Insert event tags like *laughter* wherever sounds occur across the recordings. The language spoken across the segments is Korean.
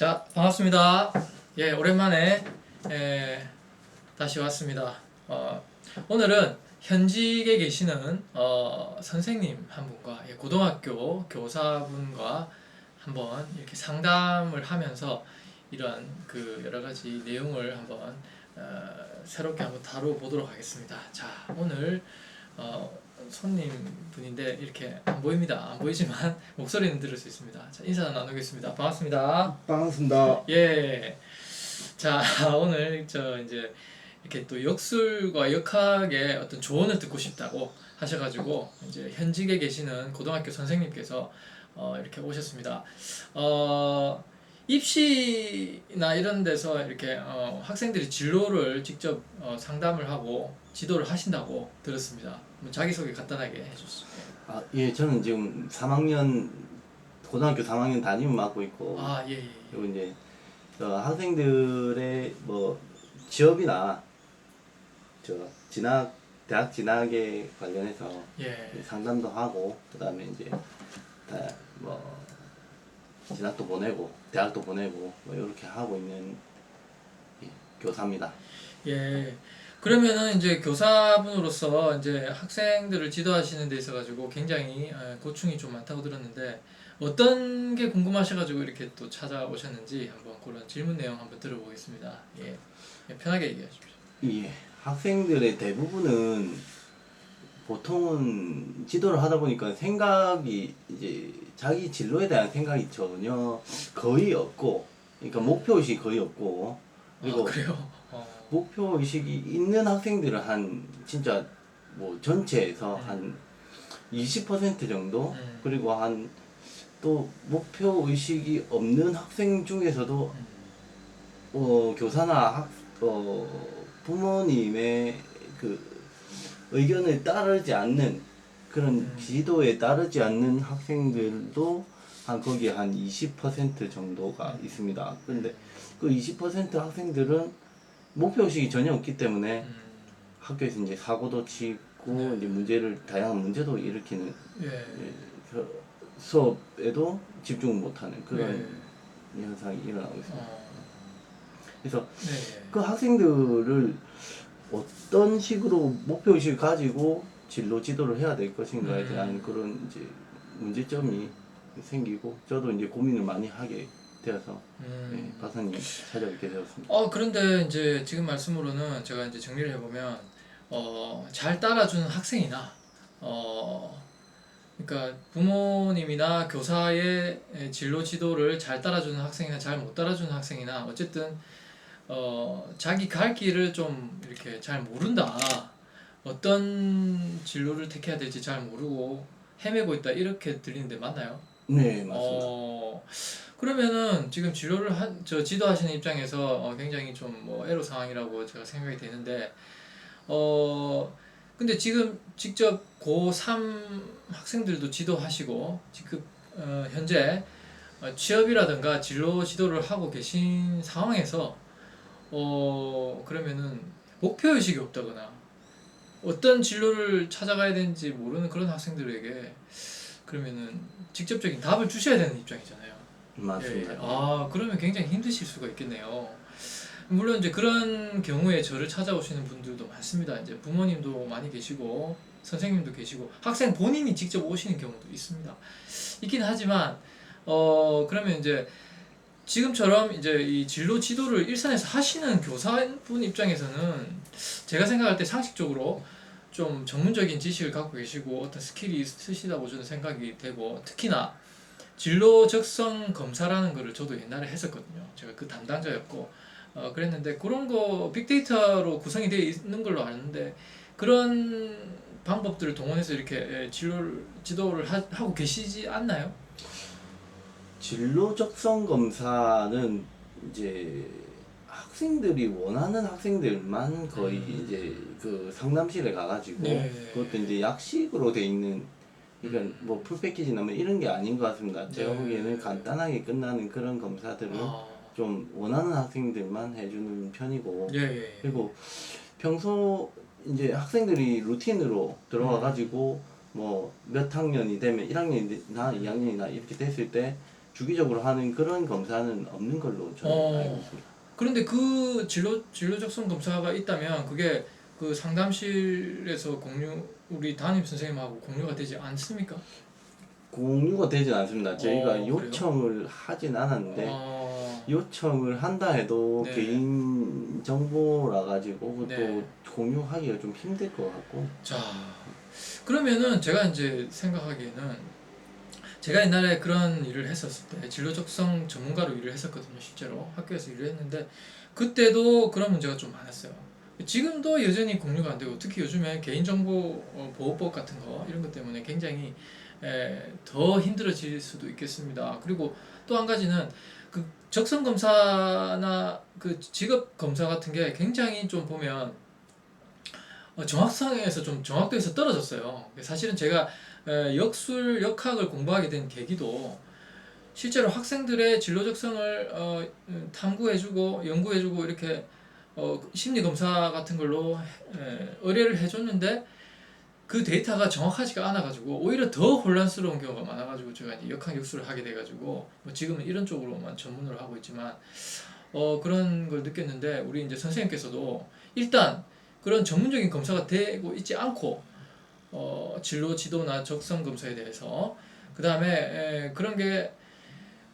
자, 반갑습니다. 예, 오랜만에 예, 다시 왔습니다. 어, 오늘은 현직에 계시는 어, 선생님 한 분과 예, 고등학교 교사분과 한번 이렇게 상담을 하면서 이런 그 여러 가지 내용을 한번 어, 새롭게 한번 다뤄보도록 하겠습니다. 자, 오늘 어, 손님 분인데 이렇게 안 보입니다. 안 보이지만 *laughs* 목소리는 들을 수 있습니다. 자, 인사 나누겠습니다. 반갑습니다. 반갑습니다. 예. 자, *laughs* 오늘 저 이제 이렇게 또 역술과 역학의 어떤 조언을 듣고 싶다고 하셔가지고 이제 현직에 계시는 고등학교 선생님께서 어, 이렇게 오셨습니다. 어, 입시나 이런 데서 이렇게 어, 학생들이 진로를 직접 어, 상담을 하고 지도를 하신다고 들었습니다. 자기소개 간단하게 해주시죠. 아, 예, 저는 지금 3학년 고등학교 3학년 담임 맡고 있고 아, 예, 예. 예. 그리고 이제 어, 학생들의 뭐 취업이나 저 진학 대학 진학에 관련해서 예. 상담도 하고 그다음에 이제 다뭐 진학도 보내고 대학도 보내고 뭐 이렇게 하고 있는 예, 교사입니다. 예. 그러면은 이제 교사분으로서 이제 학생들을 지도하시는 데 있어 가지고 굉장히 어, 고충이 좀 많다고 들었는데 어떤 게 궁금하셔 가지고 이렇게 또 찾아오셨는지 한번 그런 질문 내용 한번 들어보겠습니다. 예. 예, 편하게 얘기해 주십시오. 예, 학생들의 대부분은 보통은 지도를 하다 보니까 생각이 이제 자기 진로에 대한 생각이 전혀 거의 없고, 그러니까 목표 의식이 거의 없고, 그리고 아, 그래요. 어. 목표 의식이 있는 학생들은 한 진짜 뭐 전체에서 음. 한20% 정도, 음. 그리고 한 또 목표 의식이 없는 학생 중에서도 음. 어, 교사나 학, 어, 부모님의 그 의견을 따르지 않는 그런 음. 지도에 따르지 않는 학생들도 한 거기에 한20% 정도가 음. 있습니다. 근데 그 20% 학생들은 목표 의식이 전혀 없기 때문에 음. 학교에서 이제 사고도 치고 네. 이제 문제를 다양한 문제도 일으키는 예. 예, 그 수업에도 집중을 못하는 그런 네. 현상이 일어나고 있습니다. 어. 그래서 네. 그 학생들을 어떤 식으로 목표 의식을 가지고 진로 지도를 해야 될 것인가에 음. 대한 그런 이제 문제점이 생기고 저도 이제 고민을 많이 하게 되어서 음. 네, 박사님 찾아뵙게 되었습니다. 어 그런데 이제 지금 말씀으로는 제가 이제 정리를 해보면 어잘 따라주는 학생이나 어 그러니까 부모님이나 교사의 진로 지도를 잘 따라주는 학생이나 잘 못 따라주는 학생이나 어쨌든 어 자기 갈 길을 좀 이렇게 잘 모른다 어떤 진로를 택해야 될지 잘 모르고 헤매고 있다 이렇게 들리는데 맞나요? 네 맞습니다. 어, 그러면은 지금 진로를 한, 저 지도하시는 입장에서 어, 굉장히 좀 뭐 애로 상황이라고 제가 생각이 되는데, 어, 근데 지금 직접 고3 학생들도 지도하시고, 지금, 어, 현재 어, 취업이라든가 진로 지도를 하고 계신 상황에서, 어, 그러면은 목표 의식이 없다거나, 어떤 진로를 찾아가야 되는지 모르는 그런 학생들에게 그러면은 직접적인 답을 주셔야 되는 입장이잖아요. 맞습니다. 예, 예. 아 그러면 굉장히 힘드실 수가 있겠네요. 물론 이제 그런 경우에 저를 찾아오시는 분들도 많습니다. 이제 부모님도 많이 계시고 선생님도 계시고 학생 본인이 직접 오시는 경우도 있습니다. 있긴 하지만 어 그러면 이제 지금처럼 이제 이 진로 지도를 일선에서 하시는 교사분 입장에서는 제가 생각할 때 상식적으로 좀 전문적인 지식을 갖고 계시고 어떤 스킬이 있으시다고 저는 생각이 되고 특히나 진로 적성 검사라는 거를 저도 옛날에 했었거든요. 제가 그 담당자였고 어, 그랬는데 그런 거 빅데이터로 구성이 되어 있는 걸로 아는데 그런 방법들을 동원해서 이렇게 예, 진로를 지도를 하, 하고 계시지 않나요? 진로 적성 검사는 이제 학생들이 원하는 학생들만 거의 음. 이제 그 상담실에 가가지고 네. 그것도 이제 약식으로 돼 있는 그러니까 음. 뭐 풀패키지 나면 이런 게 아닌 것 같습니다. 제가 네. 보기에는 간단하게 끝나는 그런 검사들은 아, 좀 원하는 학생들만 해주는 편이고 예, 예. 그리고 평소 이제 학생들이 루틴으로 들어와 가지고 뭐몇 학년이 되면 1학년이나 2학년이나 이렇게 됐을 때 주기적으로 하는 그런 검사는 없는 걸로 저는 어. 알고 있습니다. 그런데 그 진로 진로 적성 검사가 있다면 그게 그 상담실에서 공유 우리 담임 선생님하고 공유가 되지 않습니까? 공유가 되진 않습니다. 저희가 어? 요청을 하진 않았는데 어, 요청을 한다 해도 네. 개인 정보라 가지고 네. 또 공유하기가 좀 힘들 것 같고 자 그러면은 제가 이제 생각하기에는 제가 옛날에 그런 일을 했었을 때 진로 적성 전문가로 일을 했었거든요 실제로. 학교에서 일을 했는데 그때도 그런 문제가 좀 많았어요. 지금도 여전히 공유가 안 되고 특히 요즘에 개인정보 어, 보호법 같은 거 이런 것 때문에 굉장히 에, 더 힘들어질 수도 있겠습니다. 그리고 또 한 가지는 그 적성 검사나 그 직업 검사 같은 게 굉장히 좀 보면 어, 정확성에서 좀 정확도에서 떨어졌어요. 사실은 제가 에, 역술 역학을 공부하게 된 계기도 실제로 학생들의 진로 적성을 어, 음, 탐구해주고 연구해주고 이렇게 어, 심리 검사 같은 걸로 에, 의뢰를 해줬는데 그 데이터가 정확하지가 않아가지고 오히려 더 혼란스러운 경우가 많아가지고 제가 이제 역학 역술을 하게 돼가지고 뭐 지금은 이런 쪽으로만 전문으로 하고 있지만 어, 그런 걸 느꼈는데 우리 이제 선생님께서도 일단 그런 전문적인 검사가 되고 있지 않고 어, 진로 지도나 적성 검사에 대해서 그 다음에 그런 게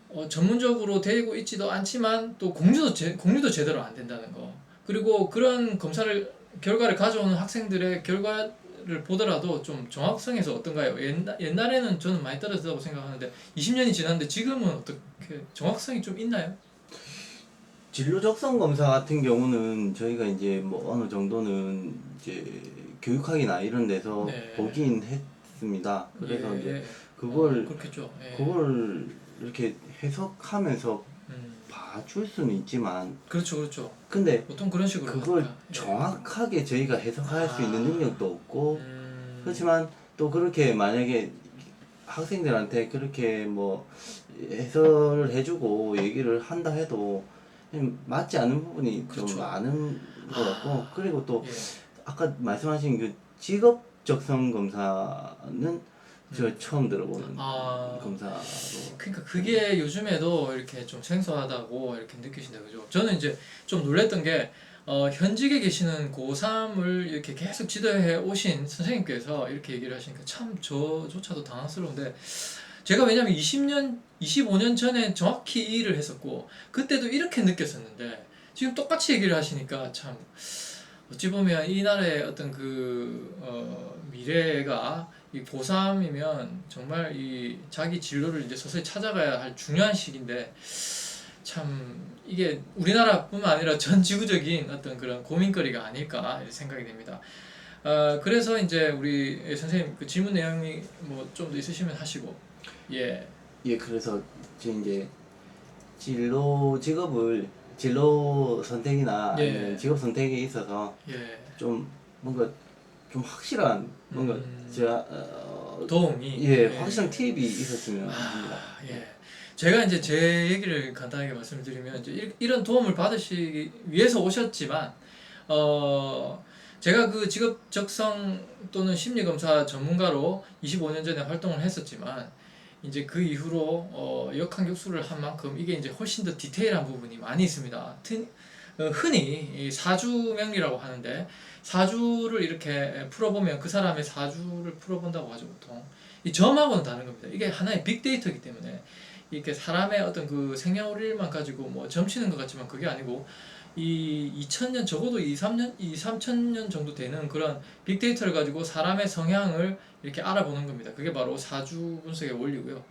어, 전문적으로 되고 있지도 않지만 또 공유도 제, 공유도 제대로 안 된다는 거 그리고 그런 검사를 결과를 가져오는 학생들의 결과를 보더라도 좀 정확성에서 어떤가요? 옛날, 옛날에는 저는 많이 떨어졌다고 생각하는데 20년이 지났는데 지금은 어떻게 정확성이 좀 있나요? 진로 적성 검사 같은 경우는 저희가 이제 뭐 어느 정도는 이제 교육학이나 이런 데서 네. 보긴 했습니다. 그래서 예, 이제 예. 그걸 어, 그렇겠죠. 예. 그걸 이렇게 해석하면서 음, 봐줄 수는 있지만 그렇죠, 그렇죠. 근데 보통 그런 식으로 그걸 하니까. 예. 정확하게 저희가 해석할 수 있는 아. 능력도 없고 음, 그렇지만 또 그렇게 만약에 학생들한테 그렇게 뭐 해설을 해주고 얘기를 한다 해도 맞지 않는 부분이 그렇죠. 좀 많은 것 같고 그리고 또 예. 아까 말씀하신 그 직업 적성 검사는 저 처음 들어보는 음. 아. 검사로 그러니까 그게 요즘에도 이렇게 좀 생소하다고 이렇게 느끼신다 그죠? 저는 이제 좀 놀랬던 게 어, 현직에 계시는 고3을 이렇게 계속 지도해 오신 선생님께서 이렇게 얘기를 하시니까 참 저조차도 당황스러운데 제가 왜냐면 20년, 25년 전에 정확히 이 일을 했었고 그때도 이렇게 느꼈었는데 지금 똑같이 얘기를 하시니까 참 어찌 보면 이 나라의 어떤 그 어, 미래가 이 고3이면 정말 이 자기 진로를 이제 서서히 찾아가야 할 중요한 시기인데 참 이게 우리나라뿐만 아니라 *laughs* 전 지구적인 어떤 그런 고민거리가 아닐까 생각이 됩니다. 어, 그래서 이제 우리 선생님 그 질문 내용이 뭐 좀 더 있으시면 하시고 예 예 그래서 이제 진로 직업을 진로 선택이나 예. 아니면 직업 선택에 있어서 예. 좀 뭔가 좀 확실한 뭔가 음. 제가 어, 도움이 예 확실한 팁이 있었으면 합니다. 아, 예. 제가 이제 제 얘기를 간단하게 말씀드리면 이제 이- 이런 도움을 받으시기 위해서 오셨지만 어 제가 그 직업 적성 또는 심리 검사 전문가로 25년 전에 활동을 했었지만 이제 그 이후로 어 역학역수를 한 만큼 이게 이제 훨씬 더 디테일한 부분이 많이 있습니다. 튼- 어, 흔히 이 사주 명리라고 하는데 사주를 이렇게 풀어보면 그 사람의 사주를 풀어본다고 하죠 보통 이 점하고는 다른 겁니다. 이게 하나의 빅데이터이기 때문에 이렇게 사람의 어떤 그 생년월일만 가지고 뭐 점치는 것 같지만 그게 아니고 이 2000년 적어도 2, 3년, 2, 3000년 정도 되는 그런 빅데이터를 가지고 사람의 성향을 이렇게 알아보는 겁니다. 그게 바로 사주 분석의 원리고요.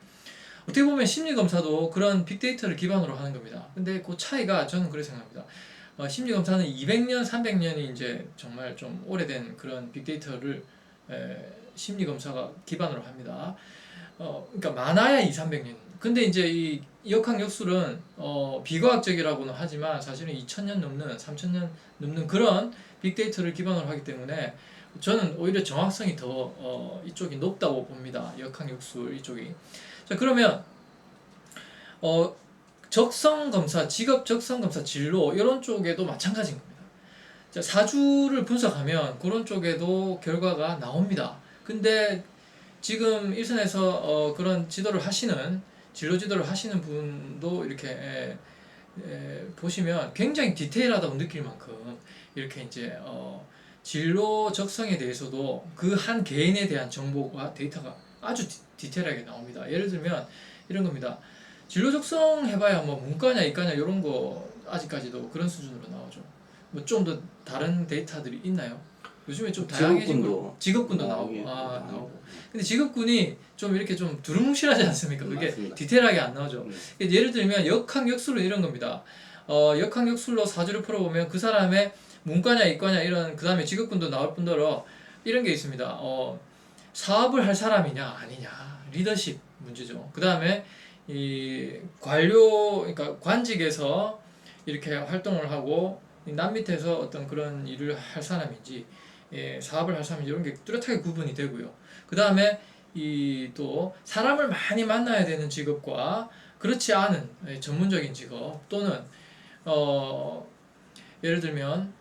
어떻게 보면 심리 검사도 그런 빅데이터를 기반으로 하는 겁니다. 근데 그 차이가 저는 그렇게 생각합니다. 어, 심리 검사는 200년, 300년이 이제 정말 좀 오래된 그런 빅데이터를 에, 심리 검사가 기반으로 합니다. 어, 그러니까 많아야 2, 300년. 근데 이제 이 역학 역술은 어, 비과학적이라고는 하지만 사실은 2000년 넘는, 3000년 넘는 그런 빅데이터를 기반으로 하기 때문에 저는 오히려 정확성이 더 어, 이쪽이 높다고 봅니다. 역학 역술 이쪽이. 자 그러면 어, 적성 검사, 직업 적성 검사 진로 이런 쪽에도 마찬가지인 겁니다. 자, 사주를 분석하면 그런 쪽에도 결과가 나옵니다. 근데 지금 일선에서 어, 그런 지도를 하시는 진로 지도를 하시는 분도 이렇게 에, 에, 보시면 굉장히 디테일하다고 느낄 만큼 이렇게 이제 어, 진로 적성에 대해서도 그 한 개인에 대한 정보가 데이터가 아주 디, 디테일하게 나옵니다. 예를 들면 이런 겁니다. 진로 적성 해봐야 뭐 문과냐 이과냐 이런 거 아직까지도 그런 수준으로 나오죠. 뭐 좀 더 다른 데이터들이 있나요? 요즘에 좀 다양해진 거 직업군도 직업군도 나오고 나오긴 아 나오고. 나오고 근데 직업군이 좀 이렇게 좀 두루뭉실하지 않습니까? 그게 맞습니다. 디테일하게 안 나오죠. 음. 예를 들면 역학 역술로 이런 겁니다. 어, 역학 역술로 사주를 풀어보면 그 사람의 문과냐 이과냐 이런 그 다음에 직업군도 나올 뿐더러 이런 게 있습니다. 어, 사업을 할 사람이냐 아니냐 리더십 문제죠. 그 다음에 이 관료 그러니까 관직에서 이렇게 활동을 하고 남 밑에서 어떤 그런 일을 할 사람인지 예, 사업을 할 사람인지 이런 게 뚜렷하게 구분이 되고요. 그 다음에 이 또 사람을 많이 만나야 되는 직업과 그렇지 않은 예, 전문적인 직업 또는 어 예를 들면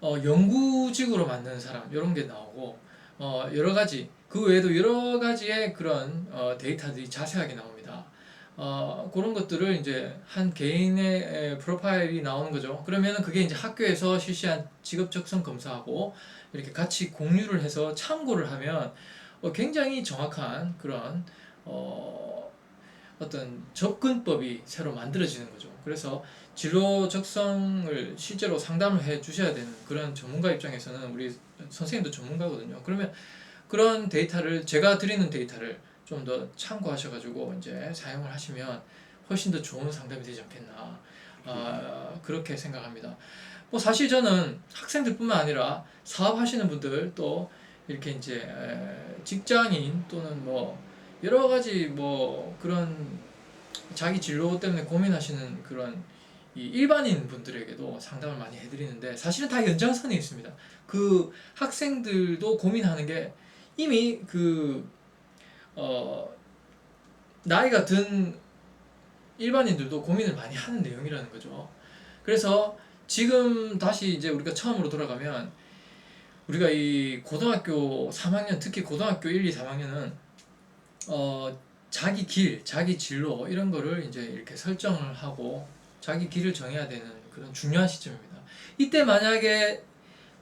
어 연구직으로 만드는 사람 이런 게 나오고 어 여러 가지 그 외에도 여러 가지의 그런 어 데이터들이 자세하게 나옵니다. 어 그런 것들을 이제 한 개인의 에, 프로파일이 나오는 거죠. 그러면은 그게 이제 학교에서 실시한 직업 적성 검사하고 이렇게 같이 공유를 해서 참고를 하면 어, 굉장히 정확한 그런 어, 어떤 접근법이 새로 만들어지는 거죠. 그래서 진로 적성을 실제로 상담을 해 주셔야 되는 그런 전문가 입장에서는 우리 선생님도 전문가거든요. 그러면 그런 데이터를 제가 드리는 데이터를 좀 더 참고하셔가지고 이제 사용을 하시면 훨씬 더 좋은 상담이 되지 않겠나 아, 그렇게 생각합니다. 뭐 사실 저는 학생들뿐만 아니라 사업하시는 분들 또 이렇게 이제 에, 직장인 또는 뭐 여러 가지 뭐 그런 자기 진로 때문에 고민하시는 그런 이 일반인 분들에게도 상담을 많이 해드리는데 사실은 다 연장선에 있습니다. 그 학생들도 고민하는 게 이미 그 어, 나이가 든 일반인들도 고민을 많이 하는 내용이라는 거죠. 그래서 지금 다시 이제 우리가 처음으로 돌아가면 우리가 이 고등학교 3학년 특히 고등학교 1, 2, 3학년은 어 자기 길, 자기 진로 이런 거를 이제 이렇게 설정을 하고 자기 길을 정해야 되는 그런 중요한 시점입니다. 이때 만약에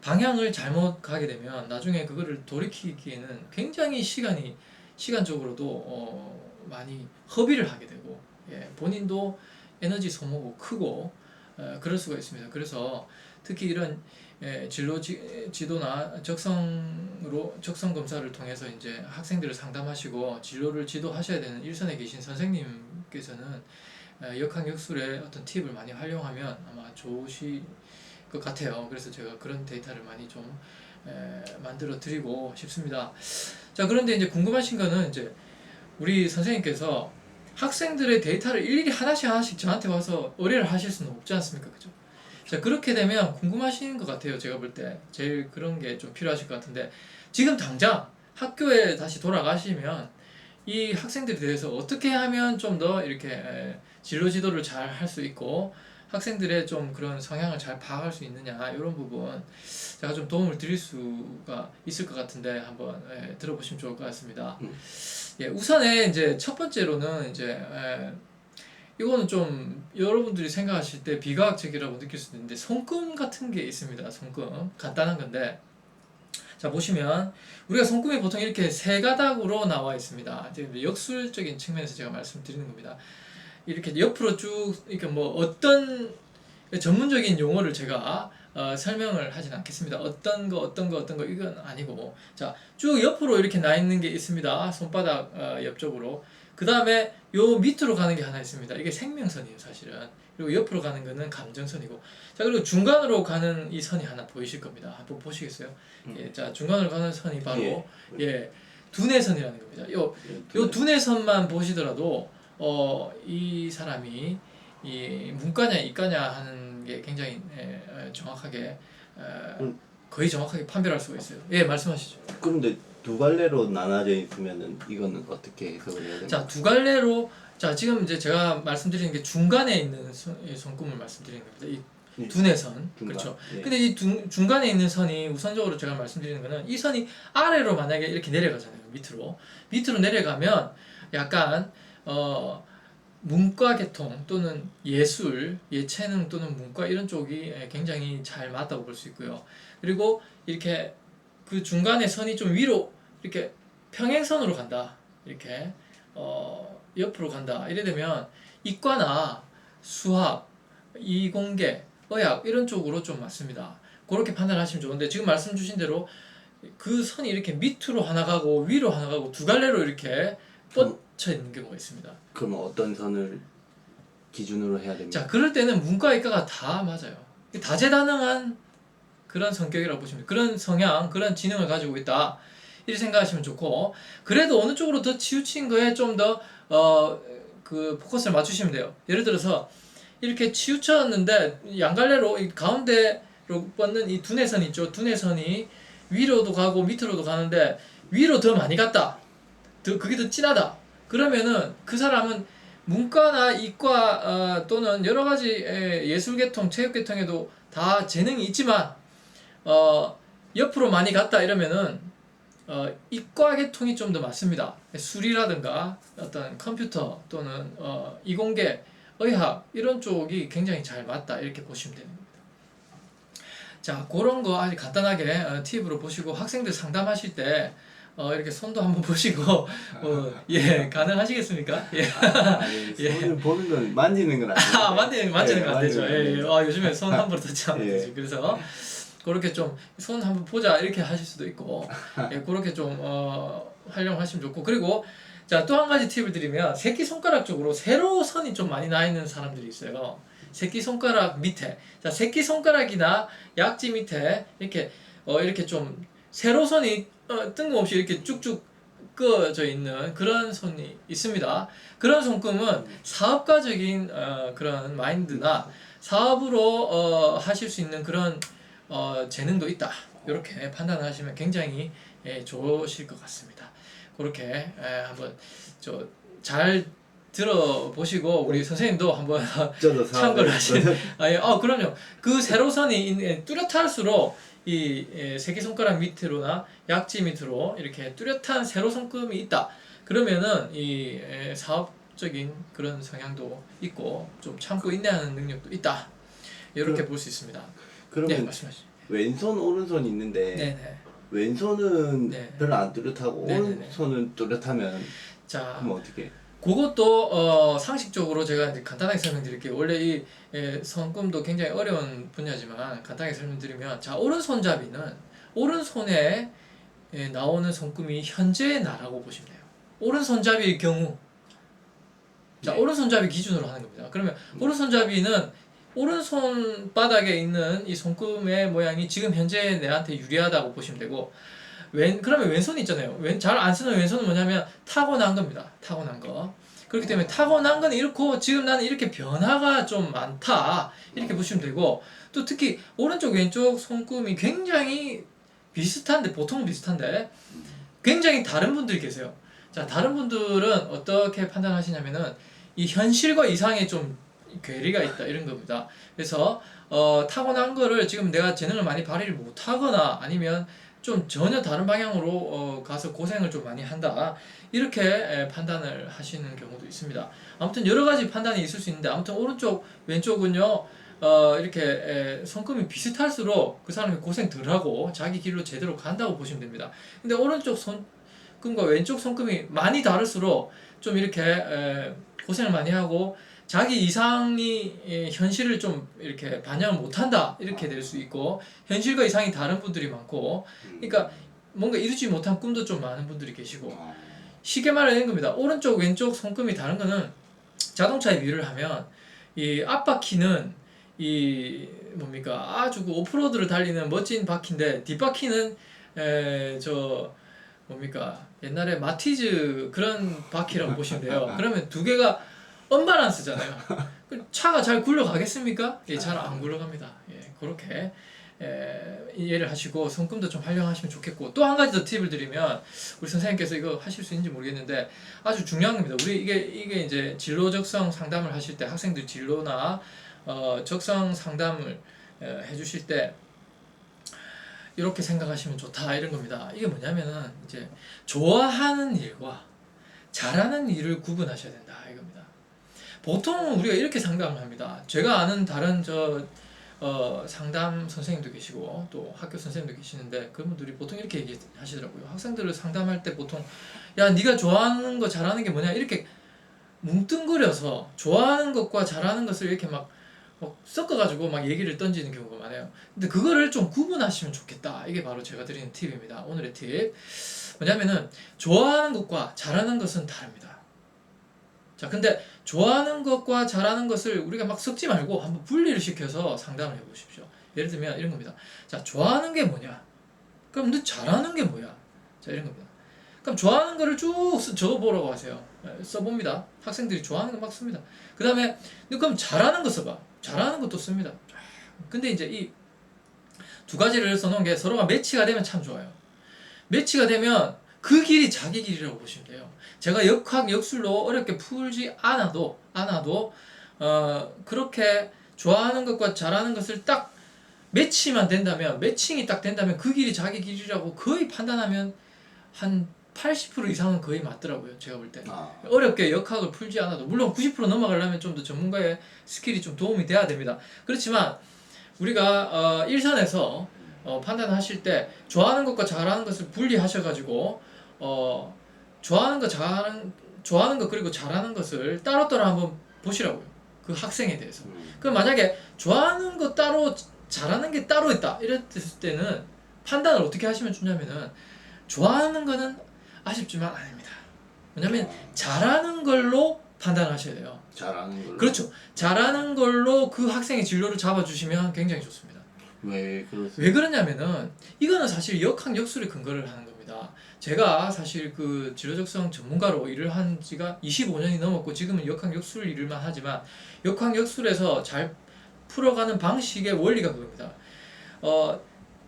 방향을 잘못 가게 되면 나중에 그거를 돌이키기에는 굉장히 시간이 시간적으로도 어 많이 허비를 하게 되고 예, 본인도 에너지 소모가 크고 어, 그럴 수가 있습니다. 그래서 특히 이런 예, 진로 지, 지도나 적성으로 적성 검사를 통해서 이제 학생들을 상담하시고 진로를 지도하셔야 되는 일선에 계신 선생님께서는 어, 역학 역술의 어떤 팁을 많이 활용하면 아마 좋으실 것 같아요. 그래서 제가 그런 데이터를 많이 좀 에, 만들어 드리고 싶습니다. 자 그런데 이제 궁금하신 거는 이제 우리 선생님께서 학생들의 데이터를 일일이 하나씩 하나씩 저한테 와서 의뢰를 하실 수는 없지 않습니까? 그죠? 자, 그렇게 되면 궁금하신 것 같아요. 제가 볼 때. 제일 그런 게 좀 필요하실 것 같은데, 지금 당장 학교에 다시 돌아가시면 이 학생들에 대해서 어떻게 하면 좀 더 이렇게 에, 진로 지도를 잘 할 수 있고, 학생들의 좀 그런 성향을 잘 파악할 수 있느냐, 이런 부분 제가 좀 도움을 드릴 수가 있을 것 같은데, 한번 에, 들어보시면 좋을 것 같습니다. 음. 예, 우선에 이제 첫 번째로는 이제 에, 이거는 좀 여러분들이 생각하실 때 비과학적이라고 느낄 수도 있는데 손금 같은 게 있습니다. 손금 간단한 건데 자 보시면 우리가 손금이 보통 이렇게 세 가닥으로 나와 있습니다. 이제 역술적인 측면에서 제가 말씀드리는 겁니다. 이렇게 옆으로 쭉 이렇게 뭐 어떤 전문적인 용어를 제가 어, 설명을 하진 않겠습니다. 어떤 거 어떤 거 어떤 거 이건 아니고 자쭉 옆으로 이렇게 나 있는 게 있습니다. 손바닥 어, 옆쪽으로 그 다음에 요 밑으로 가는 게 하나 있습니다. 이게 생명선이에요, 사실은. 그리고 옆으로 가는 거는 감정선이고. 자, 그리고 중간으로 가는 이 선이 하나 보이실 겁니다. 한번 보시겠어요? 음. 예, 자, 중간으로 가는 선이 바로, 예. 예, 두뇌선이라는 겁니다. 요, 요 두뇌선만 보시더라도, 어, 이 사람이, 이 문과냐, 이과냐 하는 게 굉장히, 예, 예, 정확하게, 에, 음. 거의 정확하게 판별할 수가 있어요. 예, 말씀하시죠. 그런데 두 갈래로 나눠져 있으면은 이거는 어떻게 해석을 해야 되나? 자, 두 갈래로 자, 지금 이제 제가 말씀드리는 게 중간에 있는 손, 이 손금을 말씀드리는 겁니다. 이 예. 두뇌선. 중간. 그렇죠. 예. 근데 이 중, 중간에 있는 선이 우선적으로 제가 말씀드리는 거는 이 선이 아래로 만약에 이렇게 내려가잖아요. 밑으로. 밑으로 내려가면 약간 어, 문과 계통 또는 예술, 예체능 또는 문과 이런 쪽이 예, 굉장히 잘 맞다고 볼 수 있고요. 그리고 이렇게 그 중간에 선이 좀 위로 이렇게 평행선으로 간다. 이렇게 어, 옆으로 간다. 이래 되면 이과나 수학, 이공계, 의학 이런 쪽으로 좀 맞습니다. 그렇게 판단하시면 좋은데 지금 말씀 주신 대로 그 선이 이렇게 밑으로 하나 가고 위로 하나 가고 두 갈래로 이렇게 뻗 쳐 있는 경우가 있습니다. 그러면 어떤 선을 기준으로 해야 됩니까? 자, 그럴 때는 문과 이과가 다 맞아요. 다재다능한 그런 성격이라고 보시면. 그런 성향, 그런 지능을 가지고 있다. 이렇게 생각하시면 좋고 그래도 어느 쪽으로 더 치우친 거에 좀 더 어 그 포커스를 맞추시면 돼요. 예를 들어서 이렇게 치우쳤는데 양갈래로 이 가운데로 뻗는 이 두뇌선 있죠. 두뇌선이 위로도 가고 밑으로도 가는데 위로 더 많이 갔다. 더 그게 더 진하다. 그러면은 그 사람은 문과나 이과 어, 또는 여러 가지 에, 예술 계통, 체육 계통에도 다 재능이 있지만 어, 옆으로 많이 갔다 이러면은 어, 이과 계통이 좀 더 맞습니다. 술이라든가 어떤 컴퓨터 또는 어, 이공계, 의학 이런 쪽이 굉장히 잘 맞다 이렇게 보시면 겁니다. 자 그런 거 아주 간단하게 어, 팁으로 보시고 학생들 상담하실 때 어, 이렇게 손도 한번 보시고 어, 예 가능하시겠습니까? 예. 아니, 예. 손을 보는 건 만지는 건 아니에요. 아, 만지는 만지는 거안 되죠. 예, 예. 건 아, 요즘에 손 함부로 터치 안 예. 되죠. 그래서 그렇게 좀 손 한번 보자 이렇게 하실 수도 있고 예, 그렇게 좀 어, 활용하시면 좋고 그리고 자 또 한 가지 팁을 드리면 새끼 손가락 쪽으로 세로 선이 좀 많이 나 있는 사람들이 있어요. 새끼 손가락 밑에 자 새끼 손가락이나 약지 밑에 이렇게 어, 이렇게 좀 세로선이 어, 뜬금없이 이렇게 쭉쭉 끄어져 있는 그런 손이 있습니다. 그런 손금은 사업가적인 어, 그런 마인드나 사업으로 어, 하실 수 있는 그런 어, 재능도 있다. 이렇게 판단을 하시면 굉장히 예, 좋으실 것 같습니다. 그렇게 예, 한번 저잘 들어보시고 우리 선생님도 한번 *laughs* 참고를 하시는 *laughs* 아, 예, 어, 그럼요. 그 세로선이 뚜렷할수록 이 예, 새끼손가락 밑으로나 약지 밑으로 이렇게 뚜렷한 세로 손금이 있다. 그러면은 이 예, 사업적인 그런 성향도 있고 좀 참고 인내하는 능력도 있다. 이렇게 볼 수 있습니다. 네, 그러면 말씀하시죠. 왼손 오른손 있는데 네, 네. 왼손은 네. 별로 안 뚜렷하고 네, 네, 네. 오른손은 뚜렷하면 자, 그럼 어떻게? 그것도 어, 상식적으로 제가 이제 간단하게 설명드릴게요. 원래 이 예, 손금도 굉장히 어려운 분야지만 간단하게 설명드리면 자 오른손잡이는 오른손에 예, 나오는 손금이 현재의 나라고 보시면 돼요. 오른손잡이의 경우 자 네. 오른손잡이 기준으로 하는 겁니다. 그러면 오른손잡이는 오른손 바닥에 있는 이 손금의 모양이 지금 현재 내한테 유리하다고 보시면 되고 왼 그러면 왼손 있잖아요. 왼잘안 쓰는 왼손은 뭐냐면 타고난 겁니다. 타고난 거. 그렇기 때문에 타고난 건 이렇고 지금 나는 이렇게 변화가 좀 많다 이렇게 보시면 되고 또 특히 오른쪽 왼쪽 손금이 굉장히 비슷한데 보통 비슷한데 굉장히 다른 분들이 계세요. 자 다른 분들은 어떻게 판단하시냐면은 이 현실과 이상의 좀 괴리가 있다 이런 겁니다. 그래서 어, 타고난 거를 지금 내가 재능을 많이 발휘를 못하거나 아니면 좀 전혀 다른 방향으로 어, 가서 고생을 좀 많이 한다 이렇게 에, 판단을 하시는 경우도 있습니다. 아무튼 여러 가지 판단이 있을 수 있는데 아무튼 오른쪽 왼쪽은요 어, 이렇게 에, 손금이 비슷할수록 그 사람이 고생 덜하고 자기 길로 제대로 간다고 보시면 됩니다. 근데 오른쪽 손금과 왼쪽 손금이 많이 다를수록 좀 이렇게 에, 고생을 많이 하고 자기 이상이 예, 현실을 좀 이렇게 반영을 못한다 이렇게 될 수 있고 현실과 이상이 다른 분들이 많고 그러니까 뭔가 이루지 못한 꿈도 좀 많은 분들이 계시고 쉽게 말하는 겁니다. 오른쪽 왼쪽 손금이 다른 거는 자동차에 비유를 하면 이 앞바퀴는 이 뭡니까 아주 그 오프로드를 달리는 멋진 바퀴인데 뒷바퀴는 에저 뭡니까 옛날에 마티즈 그런 바퀴라고 보시면 돼요. 그러면 두 개가 언밸런스잖아요. 그 차가 잘 굴러가겠습니까? 예, 잘 안 굴러갑니다. 예, 그렇게 에, 이해를 하시고 손금도 좀 활용하시면 좋겠고 또 한 가지 더 팁을 드리면 우리 선생님께서 이거 하실 수 있는지 모르겠는데 아주 중요한 겁니다. 우리 이게 이게 이제 진로 적성 상담을 하실 때 학생들 진로나 어, 적성 상담을 에, 해주실 때 이렇게 생각하시면 좋다 이런 겁니다. 이게 뭐냐면은 이제 좋아하는 일과 잘하는 일을 구분하셔야 된다 이겁니다. 보통 우리가 이렇게 상담을 합니다. 제가 아는 다른 저 어, 상담 선생님도 계시고 또 학교 선생님도 계시는데 그분들이 보통 이렇게 얘기하시더라고요. 학생들을 상담할 때 보통 야 네가 좋아하는 거 잘하는 게 뭐냐 이렇게 뭉뚱그려서 좋아하는 것과 잘하는 것을 이렇게 막, 막 섞어가지고 막 얘기를 던지는 경우가 많아요. 근데 그거를 좀 구분하시면 좋겠다. 이게 바로 제가 드리는 팁입니다. 오늘의 팁. 뭐냐면은 좋아하는 것과 잘하는 것은 다릅니다. 자, 근데 좋아하는 것과 잘하는 것을 우리가 막 섞지 말고 한번 분리를 시켜서 상담을 해보십시오. 예를 들면 이런 겁니다. 자, 좋아하는 게 뭐냐? 그럼 너 잘하는 게 뭐야? 자, 이런 겁니다. 그럼 좋아하는 거를 쭉 써- 적어보라고 하세요. 예, 써봅니다. 학생들이 좋아하는 거 막 씁니다. 그 다음에 그럼 잘하는 거 써봐. 잘하는 것도 씁니다. 근데 이제 이 두 가지를 써놓은 게 서로가 매치가 되면 참 좋아요. 매치가 되면 그 길이 자기 길이라고 보시면 돼요. 제가 역학 역술로 어렵게 풀지 않아도 않아도 어 그렇게 좋아하는 것과 잘하는 것을 딱 매치만 된다면 매칭이 딱 된다면 그 길이 자기 길이라고 거의 판단하면 한 80% 이상은 거의 맞더라고요. 제가 볼 때. 아, 어렵게 역학을 풀지 않아도 물론 90% 넘어가려면 좀 더 전문가의 스킬이 좀 도움이 돼야 됩니다. 그렇지만 우리가 어, 일선에서 어, 판단하실 때 좋아하는 것과 잘하는 것을 분리하셔가지고 어, 좋아하는 거 잘하는 좋아하는 것 그리고 잘하는 것을 따로따로 한번 보시라고요. 그 학생에 대해서. 음, 그럼 만약에 좋아하는 거 따로 잘하는 게 따로 있다 이랬을 때는 판단을 어떻게 하시면 좋냐면은 좋아하는 거는 아쉽지만 아닙니다. 왜냐면 잘하는 걸로 판단하셔야 돼요. 잘하는 걸로. 그렇죠. 잘하는 걸로 그 학생의 진로를 잡아주시면 굉장히 좋습니다. 왜 그러세요? 왜 그러냐면은 이거는 사실 역학 역술에 근거를 하는 겁니다. 제가 사실 그 진로적성 전문가로 일을 한 지가 25년이 넘었고 지금은 역학 역술 일을만 하지만 역학 역술에서 잘 풀어가는 방식의 원리가 그겁니다. 어,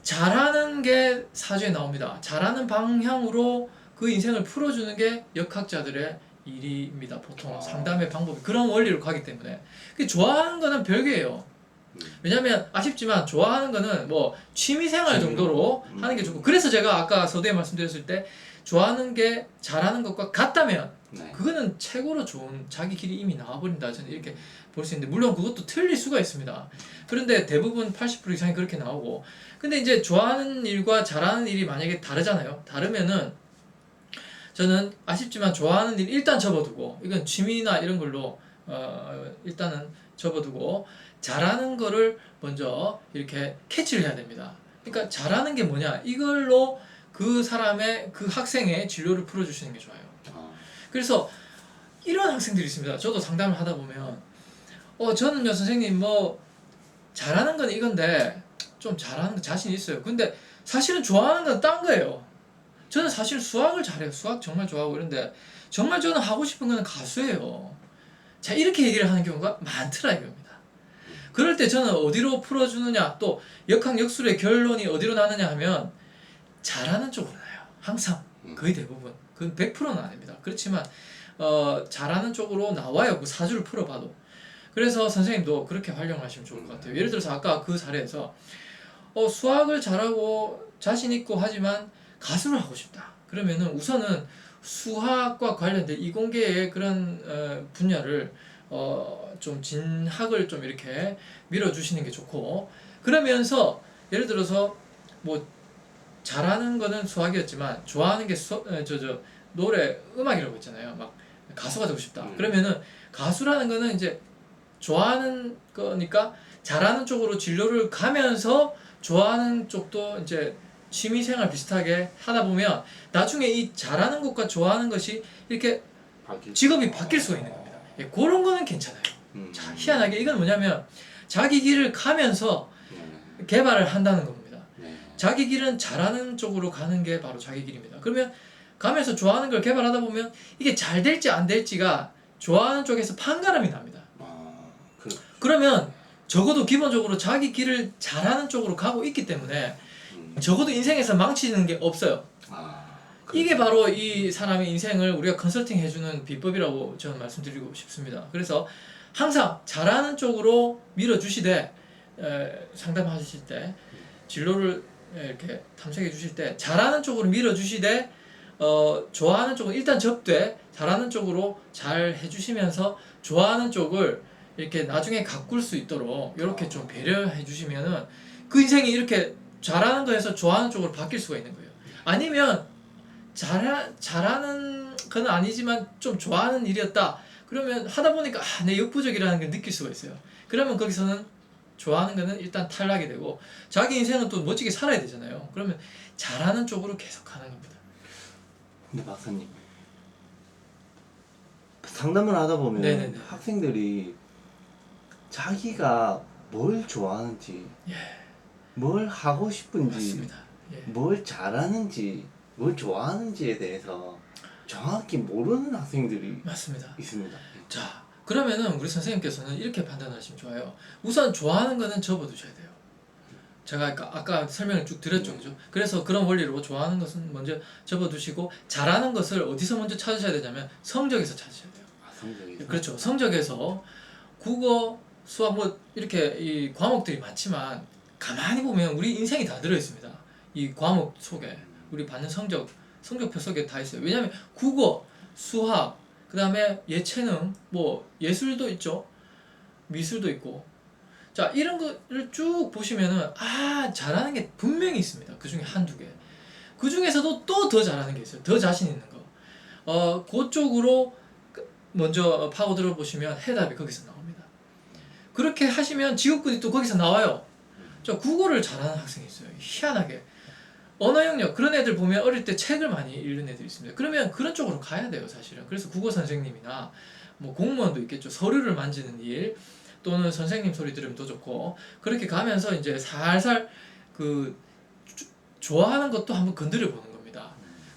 잘하는 게 사주에 나옵니다. 잘하는 방향으로 그 인생을 풀어주는 게 역학자들의 일입니다. 보통 아. 상담의 방법이 그런 원리로 가기 때문에 그 좋아하는 거는 별개예요. 음. 왜냐면 아쉽지만 좋아하는 거는 뭐 취미생활 취미. 정도로 음. 하는 게 좋고 그래서 제가 아까 서두에 말씀드렸을 때 좋아하는 게 잘하는 것과 같다면 네. 그거는 최고로 좋은 자기 길이 이미 나와버린다 저는 이렇게 볼 수 있는데 물론 그것도 틀릴 수가 있습니다 그런데 대부분 80% 이상이 그렇게 나오고 근데 이제 좋아하는 일과 잘하는 일이 만약에 다르잖아요 다르면은 저는 아쉽지만 좋아하는 일 일단 접어두고 이건 취미나 이런 걸로 어 일단은 접어두고 잘하는 거를 먼저 이렇게 캐치를 해야 됩니다 그러니까 잘하는 게 뭐냐 이걸로 그 사람의 그 학생의 진로를 풀어주시는 게 좋아요 아, 그래서 이런 학생들이 있습니다. 저도 상담을 하다 보면 어 저는요 선생님 뭐 잘하는 건 이건데 좀 잘하는 거 자신 있어요. 근데 사실은 좋아하는 건 딴 거예요. 저는 사실 수학을 잘해요. 수학 정말 좋아하고 이런데 정말 저는 하고 싶은 거는 가수예요. 자 이렇게 얘기를 하는 경우가 많더라 이겁니다. 그럴 때 저는 어디로 풀어주느냐 또 역학 역술의 결론이 어디로 나느냐 하면 잘하는 쪽으로 나요. 항상 음. 거의 대부분 그건 100%는 아닙니다. 그렇지만 어, 잘하는 쪽으로 나와요. 그 사주를 풀어봐도. 그래서 선생님도 그렇게 활용하시면 좋을 것 같아요. 예를 들어서 아까 그 사례에서 어, 수학을 잘하고 자신 있고 하지만 가수를 하고 싶다. 그러면은 우선은 수학과 관련된 이공계의 그런 어, 분야를 어, 좀 진학을 좀 이렇게 밀어주시는 게 좋고 그러면서 예를 들어서 뭐 잘하는 거는 수학이었지만 좋아하는 게저저 노래 음악이라고 있잖아요. 막 가수가 되고 싶다. 음. 그러면은 가수라는 거는 이제 좋아하는 거니까 잘하는 쪽으로 진로를 가면서 좋아하는 쪽도 이제 취미생활 비슷하게 하다 보면 나중에 이 잘하는 것과 좋아하는 것이 이렇게 직업이 바뀔 수가 있는 겁니다. 예, 그런 거는 괜찮아요. 음. 자, 희한하게 이건 뭐냐면 자기 길을 가면서 네. 개발을 한다는 겁니다. 네. 자기 길은 잘하는 쪽으로 가는 게 바로 자기 길입니다. 그러면 가면서 좋아하는 걸 개발하다 보면 이게 잘 될지 안 될지가 좋아하는 쪽에서 판가름이 납니다. 아, 그, 그러면 적어도 기본적으로 자기 길을 잘하는 쪽으로 가고 있기 때문에 음. 적어도 인생에서 망치는 게 없어요. 아, 이게 바로 이 사람의 인생을 우리가 컨설팅 해주는 비법이라고 저는 말씀드리고 싶습니다. 그래서 항상 잘하는 쪽으로 밀어주시되 에, 상담하실 때 진로를 이렇게 탐색해 주실 때 잘하는 쪽으로 밀어주시되 어, 좋아하는 쪽은 일단 접되 잘하는 쪽으로 잘 해주시면서 좋아하는 쪽을 이렇게 나중에 가꿀 수 있도록 이렇게 좀 배려해 주시면은 그 인생이 이렇게 잘하는 거에서 좋아하는 쪽으로 바뀔 수가 있는 거예요. 아니면 잘하, 잘하는 건 아니지만 좀 좋아하는 일이었다. 그러면 하다 보니까 아, 내 역부족이라는 걸 느낄 수가 있어요. 그러면 거기서는 좋아하는 거는 일단 탈락이 되고 자기 인생은 또 멋지게 살아야 되잖아요. 그러면 잘하는 쪽으로 계속 가는 겁니다. 근데 박사님 상담을 하다 보면 네네네. 학생들이 자기가 뭘 좋아하는지 뭘 하고 싶은지 맞습니다. 예. 뭘 잘하는지 뭘 좋아하는지에 대해서 정확히 모르는 학생들이 맞습니다. 있습니다. 자, 그러면은 우리 선생님께서는 이렇게 판단하시면 좋아요. 우선 좋아하는 거는 접어두셔야 돼요. 제가 아까, 아까 설명을 쭉 드렸죠, 그죠? 그래서 그런 원리로 좋아하는 것은 먼저 접어두시고 잘하는 것을 어디서 먼저 찾으셔야 되냐면 성적에서 찾으셔야 돼요. 아, 성적이 그렇죠. 성적에서 국어, 수학 뭐 이렇게 이 과목들이 많지만 가만히 보면 우리 인생이 다 들어 있습니다. 이 과목 속에 우리 받는 성적 성적표 속에 다 있어요. 왜냐하면 국어, 수학, 그 다음에 예체능, 뭐 예술도 있죠. 미술도 있고. 자 이런 거를 쭉 보시면은 아 잘하는 게 분명히 있습니다. 그 중에 한두 개. 그 중에서도 또 더 잘하는 게 있어요. 더 자신 있는 거. 어 그쪽으로 먼저 파고들어 보시면 해답이 거기서 나옵니다. 그렇게 하시면 지옥군이 또 거기서 나와요. 저 국어를 잘하는 학생이 있어요. 희한하게. 언어 영역 그런 애들 보면 어릴 때 책을 많이 읽는 애들이 있습니다. 그러면 그런 쪽으로 가야 돼요, 사실은. 그래서 국어 선생님이나 뭐 공무원도 있겠죠. 서류를 만지는 일 또는 선생님 소리 들으면 더 좋고 그렇게 가면서 이제 살살 그 주- 좋아하는 것도 한번 건드려 보는 겁니다.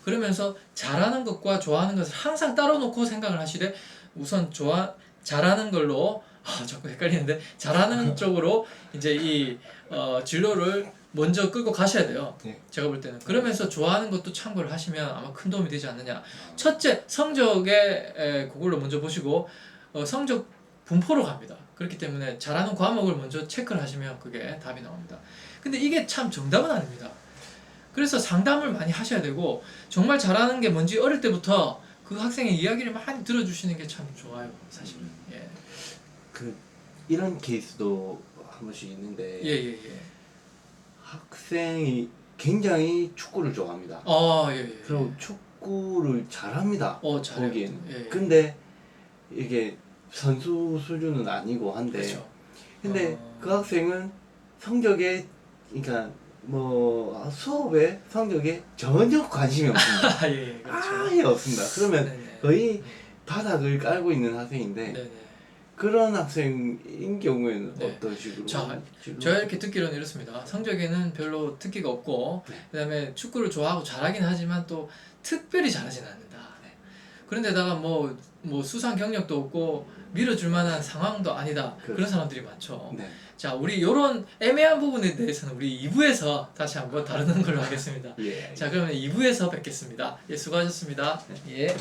그러면서 잘하는 것과 좋아하는 것을 항상 따로 놓고 생각을 하시되 우선 좋아 잘하는 걸로 아 자꾸 헷갈리는데 잘하는 쪽으로 이제 이 어, 진로를 먼저 끌고 가셔야 돼요. 네. 제가 볼 때는 그러면서 좋아하는 것도 참고를 하시면 아마 큰 도움이 되지 않느냐. 첫째 성적에 에, 그걸로 먼저 보시고 어, 성적 분포로 갑니다. 그렇기 때문에 잘하는 과목을 먼저 체크를 하시면 그게 답이 나옵니다. 근데 이게 참 정답은 아닙니다. 그래서 상담을 많이 하셔야 되고 정말 잘하는 게 뭔지 어릴 때부터 그 학생의 이야기를 많이 들어주시는 게 참 좋아요, 사실은. 예, 그 이런 케이스도 한 번씩 있는데 예, 예, 예. 학생이 굉장히 축구를 좋아합니다. 어, 예, 예. 그리고 축구를 잘합니다. 어, 잘해요. 보기엔. 예, 예. 근데 이게 선수 수준은 아니고 한데 그렇죠. 근데 어. 그 학생은 성적에 그러니까 뭐 수업에 성적에 전혀 관심이 없습니다. *laughs* 아, 예, 예, 그렇죠. 아예 없습니다. 그러면 네네. 거의 바닥을 깔고 있는 학생인데 네네. 그런 학생인 경우에는 네. 어떤 식으로 자, 제가 이렇게 듣기로는 이렇습니다. 성적에는 별로 특기가 없고, 네. 그다음에 축구를 좋아하고 잘하긴 하지만 또 특별히 잘하지는 않는다. 네. 그런데다가 뭐, 뭐 수상 경력도 없고 밀어줄 만한 상황도 아니다. 그런 그렇죠. 사람들이 많죠. 네. 자, 우리 이런 애매한 부분에 대해서는 우리 2부에서 다시 한번 다루는 걸로 하겠습니다. *laughs* 예. 자, 그러면 2부에서 뵙겠습니다. 예, 수고하셨습니다. 예.